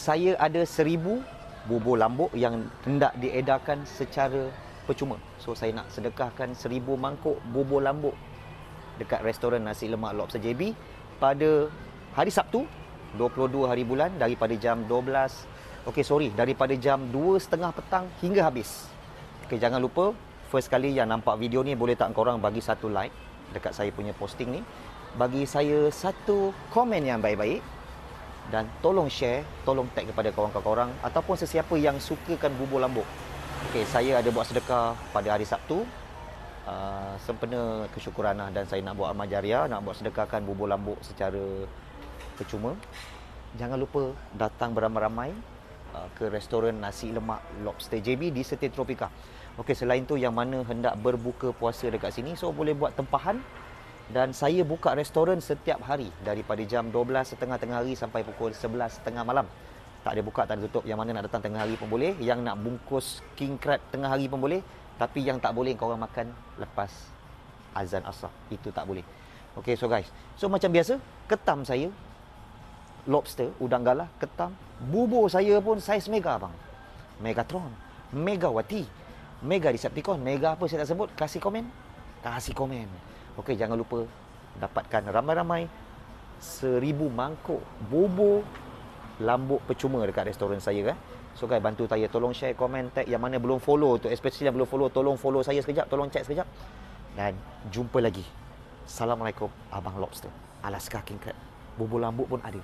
saya ada seribu bubur lambuk yang hendak diedarkan secara percuma. So saya nak sedekahkan seribu mangkuk bubur lambuk dekat restoran nasi lemak Lobster JB pada hari Sabtu 22 hari bulan daripada jam 12 okey sorry daripada jam 2.30 petang hingga habis. Okey jangan lupa first kali yang nampak video ni boleh tak korang bagi satu like dekat saya punya posting ni. Bagi saya satu komen yang baik-baik dan tolong share, tolong tag kepada kawan-kawan korang ataupun sesiapa yang sukakan bubur lambuk. Okey, saya ada buat sedekah pada hari Sabtu. Uh, sempena kesyukuran lah dan saya nak buat amal jariah, nak buat sedekahkan bubur lambuk secara percuma. Jangan lupa datang beramai-ramai uh, ke restoran nasi lemak Lobster JB di Setin Tropika. Okey, selain tu yang mana hendak berbuka puasa dekat sini, so boleh buat tempahan dan saya buka restoran setiap hari daripada jam 12 setengah tengah hari sampai pukul 11 setengah malam. Tak ada buka, tak ada tutup. Yang mana nak datang tengah hari pun boleh. Yang nak bungkus king crab tengah hari pun boleh. Tapi yang tak boleh kau orang makan lepas azan asar. Itu tak boleh. Okay, so guys. So macam biasa, ketam saya, lobster, udang galah, ketam. Bubur saya pun saiz mega bang. Megatron, Megawati, Mega Decepticon, Mega apa saya tak sebut. Kasih komen. Kasih komen. Okey, jangan lupa dapatkan ramai-ramai seribu mangkuk bubur lambuk percuma dekat restoran saya kan. So guys, bantu saya tolong share, komen, tag yang mana belum follow tu, especially yang belum follow, tolong follow saya sekejap, tolong check sekejap. Dan jumpa lagi. Assalamualaikum Abang Lobster. Alaska King Crab. Bubur lambuk pun ada.